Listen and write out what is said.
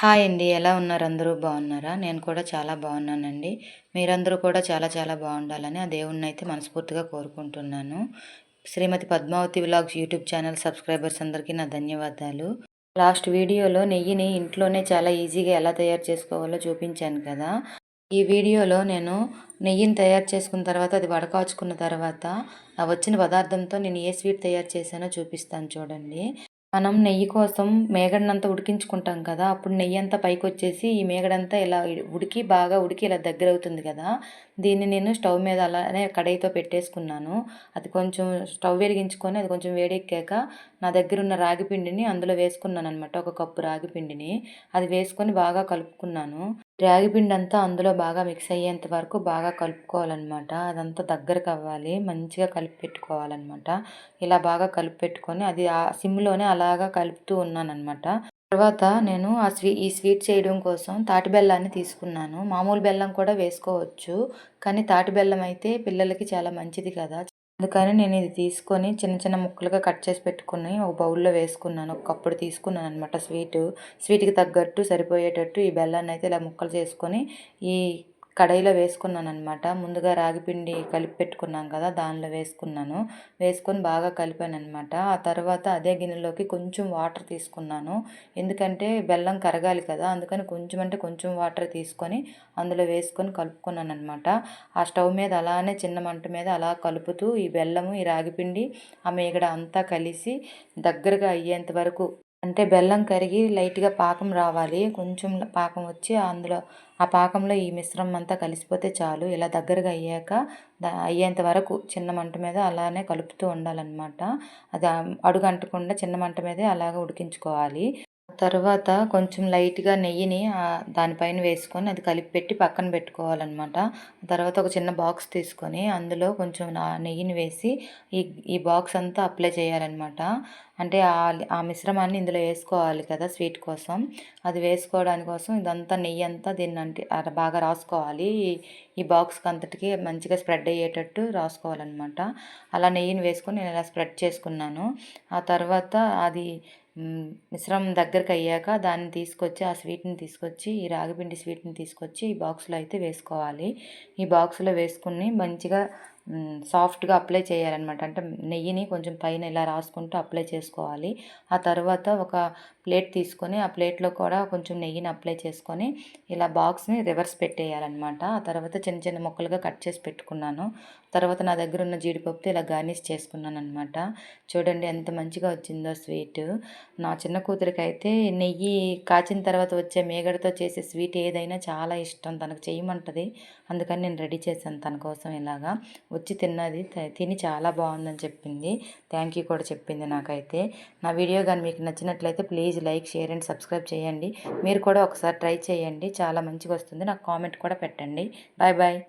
Hi అండి. ఎలా ఉన్నారు? అందరూ బాగున్నారా? నేను కూడా చాలా బాగున్నానండి. మీరందరూ కూడా చాలా చాలా బాగుండాలని ఆ దేవుణ్ణి అయితే మనస్ఫూర్తిగా కోరుకుంటున్నాను. Srimati Padmavathi vlogs YouTube channel subscribers అందరికీ నా ధన్యవాదాలు. లాస్ట్ వీడియోలో నెయ్యిని ఇంట్లోనే చాలా ఈజీగా ఎలా తయారు చేసుకోవాలో చూపించాను కదా. ఈ వీడియోలో నేను నెయ్యిని తయారు చేసుకున్న తర్వాత అది వడకాచుకున్న తర్వాత వచ్చిన పదార్థంతో నేను ఏ స్వీట్ తయారు చేశానో చూపిస్తాను చూడండి. మనం నెయ్యి కోసం మేగడనంతా ఉడికించుకుంటాం కదా అప్పుడు నెయ్యి అంతా పైకి వచ్చేసి ఈ మేగడంతా ఇలా ఉడికి బాగా ఉడికి ఇలా దగ్గర అవుతుంది కదా. దీన్ని నేను స్టవ్ మీద అలానే కడాయితో పెట్టేసుకున్నాను. అది కొంచెం స్టవ్ వెలిగించుకొని అది కొంచెం వేడెక్కాక నా దగ్గర ఉన్న రాగి పిండిని అందులో వేసుకున్నాను అనమాట ఒక కప్పు రాగి పిండిని. అది వేసుకొని బాగా కలుపుకున్నాను. రాగి పిండి అంతా అందులో బాగా మిక్స్ అయ్యేంత వరకు బాగా కలుపుకోవాలన్నమాట. అదంతా దగ్గరకు అవ్వాలి మంచిగా కలిపి పెట్టుకోవాలన్నమాట. ఇలా బాగా కలిపి పెట్టుకొని అది ఆ సిమ్లోనే అలాగా కలుపుతూ ఉన్నాను అనమాట తర్వాత నేను ఆ స్వీ ఈ స్వీట్ చేయడం కోసం తాటి బెల్లాన్ని తీసుకున్నాను. మామూలు బెల్లం కూడా వేసుకోవచ్చు కానీ తాటి బెల్లం అయితే పిల్లలకి చాలా మంచిది కదా. అందుకని నేను ఇది తీసుకొని చిన్న చిన్న ముక్కలుగా కట్ చేసి పెట్టుకుని ఒక బౌల్లో వేసుకున్నాను. ఒక కప్పుడు తీసుకున్నాను అనమాట స్వీటు. స్వీట్కి తగ్గట్టు సరిపోయేటట్టు ఈ బెల్లాన్ని అయితే ఇలా ముక్కలు చేసుకొని ఈ కడాయిలో వేసుకున్నాను అనమాట ముందుగా రాగిపిండి కలిపి పెట్టుకున్నాం కదా దానిలో వేసుకున్నాను. వేసుకొని బాగా కలిపాను అనమాట ఆ తర్వాత అదే గిన్నెలోకి కొంచెం వాటర్ తీసుకున్నాను. ఎందుకంటే బెల్లం కరగాలి కదా అందుకని కొంచెం అంటే కొంచెం వాటర్ తీసుకొని అందులో వేసుకొని కలుపుకున్నాను అనమాట ఆ స్టవ్ మీద అలానే చిన్న మంట మీద అలా కలుపుతూ ఈ బెల్లము ఈ రాగిపిండి ఆ మేగడ అంతా కలిసి దగ్గరగా అయ్యేంత వరకు అంటే బెల్లం కరిగి లైట్గా పాకం రావాలి. కొంచెం పాకం వచ్చి అందులో ఆ పాకంలో ఈ మిశ్రమం అంతా కలిసిపోతే చాలు. ఇలా దగ్గరగా అయ్యాక అయ్యేంత వరకు చిన్న మంట మీద అలానే కలుపుతూ ఉండాలన్నమాట. అది అడుగు అంటకుండా చిన్న మంట మీదే అలాగే ఉడికించుకోవాలి. తర్వాత కొంచెం లైట్గా నెయ్యిని దానిపైన వేసుకొని అది కలిపి పెట్టి పక్కన పెట్టుకోవాలన్నమాట. తర్వాత ఒక చిన్న బాక్స్ తీసుకొని అందులో కొంచెం నెయ్యిని వేసి ఈ ఈ బాక్స్ అంతా అప్లై చేయాలన్నమాట. అంటే ఆ మిశ్రమాన్ని ఇందులో వేసుకోవాలి కదా స్వీట్ కోసం. అది వేసుకోవడానికి కోసం ఇదంతా నెయ్యి అంతా దీన్ని అంటే బాగా రాసుకోవాలి. ఈ బాక్స్కి అంతటికి మంచిగా స్ప్రెడ్ అయ్యేటట్టు రాసుకోవాలన్నమాట. అలా నెయ్యిని వేసుకొని నేను ఇలా స్ప్రెడ్ చేసుకున్నాను. ఆ తర్వాత అది మిశ్రమం దగ్గరికి అయ్యాక దాన్ని తీసుకొచ్చి ఆ స్వీట్ని తీసుకొచ్చి ఈ రాగిపిండి స్వీట్ని తీసుకొచ్చి ఈ బాక్స్లో అయితే వేసుకోవాలి. ఈ బాక్స్లో వేసుకుని మంచిగా సాఫ్ట్గా అప్లై చేయాలన్నమాట. అంటే నెయ్యిని కొంచెం పైన ఇలా రాసుకుంటూ అప్లై చేసుకోవాలి. ఆ తర్వాత ఒక ప్లేట్ తీసుకొని ఆ ప్లేట్లో కూడా కొంచెం నెయ్యిని అప్లై చేసుకొని ఇలా బాక్స్ని రివర్స్ పెట్టేయాలన్నమాట. ఆ తర్వాత చిన్న చిన్న ముక్కలుగా కట్ చేసి పెట్టుకున్నాను. తర్వాత నా దగ్గర ఉన్న జీడిపప్పుతో ఇలా గార్నిష్ చేసుకున్నాను అనమాట చూడండి ఎంత మంచిగా వచ్చిందో స్వీట్. నా చిన్న కూతురికి అయితే నెయ్యి కాచిన తర్వాత వచ్చే మేగడతో చేసే స్వీట్ ఏదైనా చాలా ఇష్టం. తనకు చేయమంటది. అందుకని నేను రెడీ చేశాను తన కోసం ఇలాగా. వచ్చి తిన్నది. తిని చాలా బాగుందని చెప్పింది. థ్యాంక్ యూ కూడా చెప్పింది నాకైతే. నా వీడియో కానీ మీకు నచ్చినట్లయితే please like share and subscribe చేయండి. మీరు కూడా ఒకసారి ట్రై చేయండి. చాలా మంచిగా వస్తుంది. నాకు కామెంట్ కూడా పెట్టండి. Bye bye.